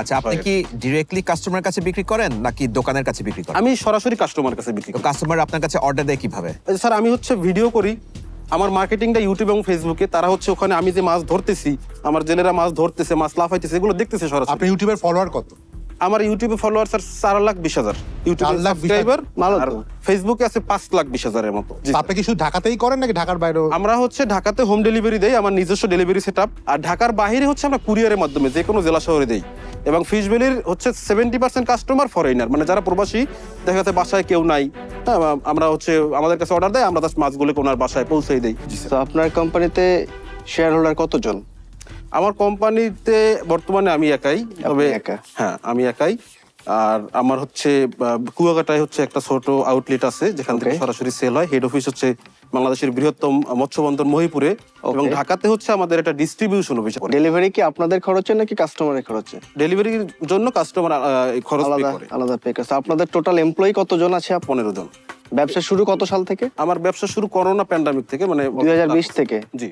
আচ্ছা আপনি কি ডিরেক্টলি কাস্টমারের কাছে বিক্রি করেন নাকি দোকানের কাছে বিক্রি করেন? আমি সরাসরি কাস্টমার কাছে বিক্রি করি। কাস্টমার আপনার কাছে অর্ডার দেয় কীভাবে? স্যার আমি হচ্ছে ভিডিও করি। আমার মার্কেটিংটা ইউটিউব এবং ফেসবুকে তারা হচ্ছে ওখানে আমি যে মাছ ধরতেছি আমার জেলেরা মাছ ধরতেছে মাছ লাফাইতেছে এগুলো দেখতেছে আপনি সরাসরি ইউটিউবের ফলোয়ার কত? আমার ইউটিউবে ফলোয়ার স্যার চার লাখ বিশ হাজার। ইউটিউবে লাখ সাবস্ক্রাইবার আর ফেসবুকে আছে পাঁচ লাখ বিশ হাজারের মতো। জি, স্যার। আপনি কি শুধু ঢাকাতেই করেন নাকি ঢাকার বাইরেও? আমরা হচ্ছে ঢাকাতে হোম ডেলিভারি দেই আমার নিজস্ব ডেলিভারি সেট আর ঢাকার বাইরে হচ্ছে আমরা কুরিয়ারের মাধ্যমে যে কোনো জেলা শহরে দেই। এবং ফিশ ভ্যালির হচ্ছে সেভেন্টি পার্সেন্ট কাস্টমার ফরেনার মানে যারা প্রবাসী দেখা যাচ্ছে বাসায় কেউ নাই হ্যাঁ, আমরা হচ্ছে আমাদের কাছে অর্ডার দেয় আমরা তার মাছগুলোকে ওনার বাসায় পৌঁছে দিই। তো আপনার কোম্পানিতে শেয়ার হোল্ডার কতজন? আমার কোম্পানিতে বর্তমানে আমি একাই তবে একা? হ্যাঁ আমি একাই। আর আমার হচ্ছে কুয়াকাটায় হচ্ছে একটা ছোট আউটলেট আছে যেখান থেকে সরাসরি সেল হয়। হেড অফিস হচ্ছে বাংলাদেশের বৃহত্তম মৎস্য বন্দর মহিপুরে এবং ঢাকাতে হচ্ছে আমাদের একটা ডিস্ট্রিবিউশন অফিস ডেলিভারি কি আপনাদের খরচে নাকি কাস্টমারের খরচে ডেলিভারির জন্য কাস্টমার খরচ আলাদা আলাদা পে করছে আপনাদের টোটাল এমপ্লয়ি কতজন আছে পনেরো জন। ব্যবসা শুরু কত সাল থেকে? আমার ব্যবসা শুরু করোনা প্যান্ডামিক থেকে মানে 2020 থেকে? জি।